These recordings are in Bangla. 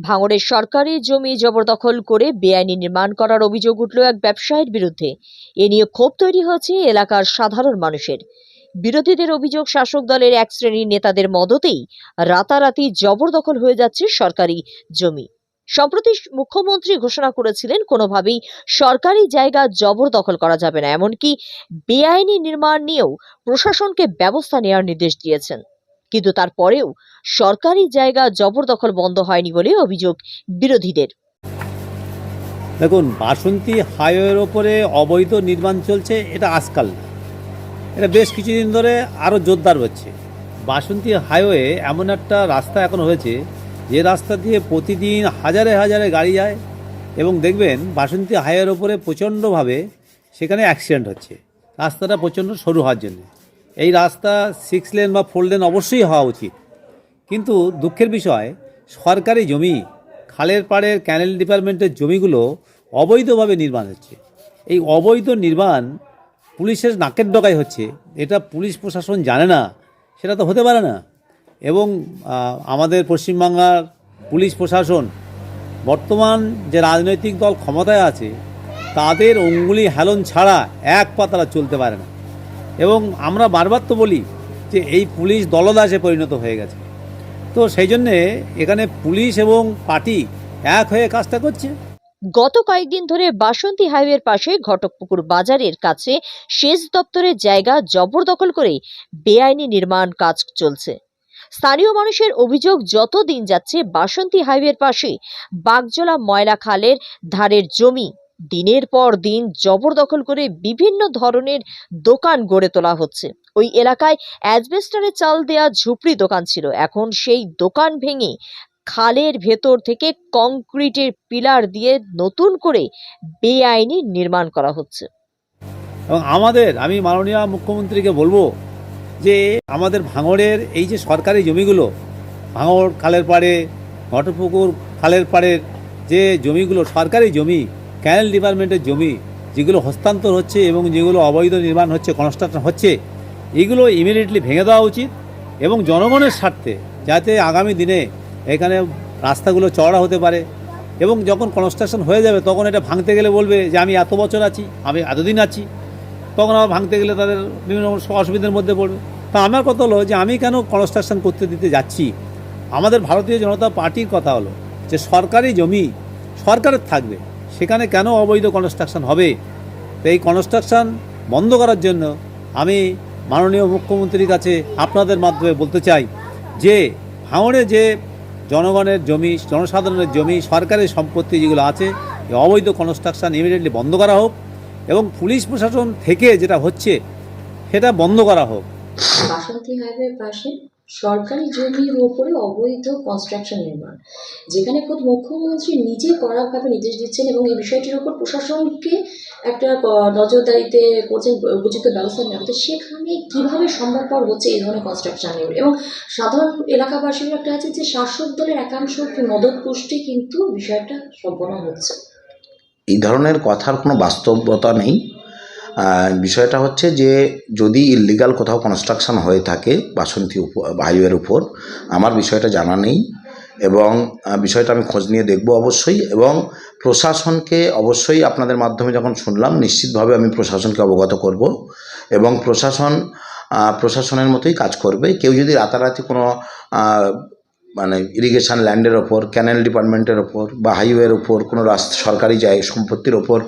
ভাঙড়ের সরকারি জমি জবরদখল করে বেআইনি নির্মাণ করার অভিযোগ উঠল এক ব্যবসায়ীর বিরুদ্ধে। এ নিয়ে ক্ষোভ তৈরি হয়েছে এলাকার সাধারণ মানুষের। বিরোধীদের অভিযোগ শাসক দলের এক শ্রেণির নেতাদের মদতেই রাতারাতি জবরদখল হয়ে যাচ্ছে সরকারি জমি। সম্প্রতি মুখ্যমন্ত্রী ঘোষণা করেছিলেন, কোনোভাবেই সরকারি জায়গা জবরদখল করা যাবে না। এমনকি বেআইনি নির্মাণ নিয়েও প্রশাসনকে ব্যবস্থা নেওয়ার নির্দেশ দিয়েছেন। কিন্তু তারপরেও সরকারি জায়গা জবরদখল বন্ধ হয়নি বলে অভিযোগ বিরোধীদের। দেখুন, বাসন্তী হাইওয়ের ওপরে অবৈধ নির্মাণ চলছে, এটা আজকাল এটা বেশ কিছুদিন ধরে আরও জোরদার হচ্ছে। বাসন্তী হাইওয়ে এমন একটা রাস্তা এখন হয়েছে, যে রাস্তা দিয়ে প্রতিদিন হাজারে হাজারে গাড়ি যায় এবং দেখবেন, বাসন্তী হাইওয়ের ওপরে প্রচণ্ডভাবে সেখানে অ্যাক্সিডেন্ট হচ্ছে। রাস্তাটা প্রচণ্ড সরু হওয়ার জন্য। এই রাস্তা সিক্স লেন বা ফোর লেন অবশ্যই হওয়া উচিত। কিন্তু দুঃখের বিষয়, সরকারি জমি, খালের পাড়ের ক্যানেল ডিপার্টমেন্টের জমিগুলো অবৈধভাবে নির্মাণ হচ্ছে। এই অবৈধ নির্মাণ পুলিশের নাকের ডগায় হচ্ছে। এটা পুলিশ প্রশাসন জানে না, সেটা তো হতে পারে না। এবং আমাদের পশ্চিমবাংলার পুলিশ প্রশাসন বর্তমান যে রাজনৈতিক দল ক্ষমতায় আছে, তাদের অঙ্গুলি হেলন ছাড়া এক পা তারা চলতে পারে না। এবং আমরা বারবার তো বলি যে এই পুলিশ দলদাসে পরিণত হয়ে গেছে। তো সেই জন্যে এখানে পুলিশ এবং পার্টি এক হয়ে কাজটা করছে। গত কয়েকদিন ধরে বাসন্তী হাইওয়ের পাশে ঘটকপুকুর বাজারের কাছে সেচ দপ্তরের জায়গা জবরদখল করে বেআইনি নির্মাণ কাজ চলছে। স্থানীয় মানুষের অভিযোগ যত দিন যাচ্ছে বাসন্তী হাইওয়ের পাশে বাগজোলা ময়লা খালের ধারের জমি দিনের পর দিন জবরদখল করে বিভিন্ন ধরনের দোকান গড়ে তোলা হচ্ছে। ওই এলাকায় অ্যাজবেস্টারে চাল দেয়া ঝুপড়ি দোকান ছিল। এখন সেই দোকান ভেঙে খালের ভেতর থেকে কংক্রিটের পিলার দিয়ে নতুন করে বেআইনি নির্মাণ করা হচ্ছে। এবং আমাদের, আমি মাননীয় মুখ্যমন্ত্রীকে বলব যে আমাদের ভাঙড়ের এই যে সরকারি জমিগুলো, ভাঙড় খালের পাড়ে, ঘটপুকুর খালের পাড়ের যে জমিগুলো, সরকারি জমি ক্যানেল ডিপার্টমেন্টের জমি, যেগুলো হস্তান্তর হচ্ছে এবং যেগুলো অবৈধ নির্মাণ হচ্ছে কনস্ট্রাকশন হচ্ছে, এগুলো ইমিডিয়েটলি ভেঙে দেওয়া উচিত এবং জনগণের স্বার্থে যাতে আগামী দিনে এখানে রাস্তাগুলো চওড়া হতে পারে এবং যখন কনস্ট্রাকশন হয়ে যাবে, তখন এটা ভাঙতে গেলে বলবে যে আমি এত বছর আছি, আমি এতদিন আছি। তখন আবার ভাঙতে গেলে তাদের বিভিন্ন অসুবিধার মধ্যে পড়বে। তা আমার কথা হলো যে আমি কেন কনস্ট্রাকশন করতে দিতে যাচ্ছি? আমাদের ভারতীয় জনতা পার্টির কথা হলো যে সরকারি জমি সরকারের থাকবে। সেখানে কেন অবৈধ কনস্ট্রাকশন হবে? তো এই কনস্ট্রাকশন বন্ধ করার জন্য আমি মাননীয় মুখ্যমন্ত্রীর কাছে আপনাদের মাধ্যমে বলতে চাই যে, ভাঙড়ে যে জনগণের জমি, জনসাধারণের জমি, সরকারের সম্পত্তি যেগুলো আছে অবৈধ কনস্ট্রাকশন ইমিডিয়েটলি বন্ধ করা হোক এবং পুলিশ প্রশাসন থেকে যেটা হচ্ছে, সেটা বন্ধ করা হোক। বাসন্তী পাশে সরকারি জমির ওপরে অবৈধ কনস্ট্রাকশন নির্মাণ, যেখানে খোদ মুখ্যমন্ত্রী নিজে কড়াভাবে নির্দেশ দিচ্ছেন এবং এই বিষয়টির উপর প্রশাসনকে একটা নজরদারিতে করছেন, উপযুক্ত ব্যবস্থা নেওয়া। তো সেখানে কীভাবে সম্ভবপর হচ্ছে এই ধরনের কনস্ট্রাকশন এবং সাধারণ এলাকাবাসীর একটা আছে যে শাসক দলের একাংশ মদত পুষ্টি কিন্তু বিষয়টা সম্পন্ন হচ্ছে। এই ধরনের কথার কোনো বাস্তবতা নেই। বিষয়টা হচ্ছে যে যদি ইলিগাল কোথাও কনস্ট্রাকশন হয়ে থাকে বাসন্তী হাইওয়ের উপর, আমার বিষয়টা জানা নেই এবং বিষয়টা আমি খোঁজ নিয়ে দেখব অবশ্যই এবং প্রশাসনকে অবশ্যই আপনাদের মাধ্যমে যখন শুনলাম, নিশ্চিতভাবে আমি প্রশাসনকে অবগত করব এবং প্রশাসন প্রশাসনের মতোই কাজ করবে। কেউ যদি রাতারাতি কোনো মানে ইরিগেশান ল্যান্ডের ওপর ক্যানেল ডিপার্টমেন্টের ওপর বা হাইওয়ের ওপর, কোনো রাস্তা সরকারি যায়, সম্পত্তির ওপর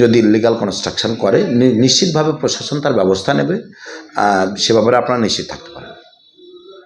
যদি ইলিগাল কনস্ট্রাকশন করে নিশ্চিতভাবে প্রশাসন তার ব্যবস্থা নেবে সে ব্যাপারে আপনারা নিশ্চিত থাকতে।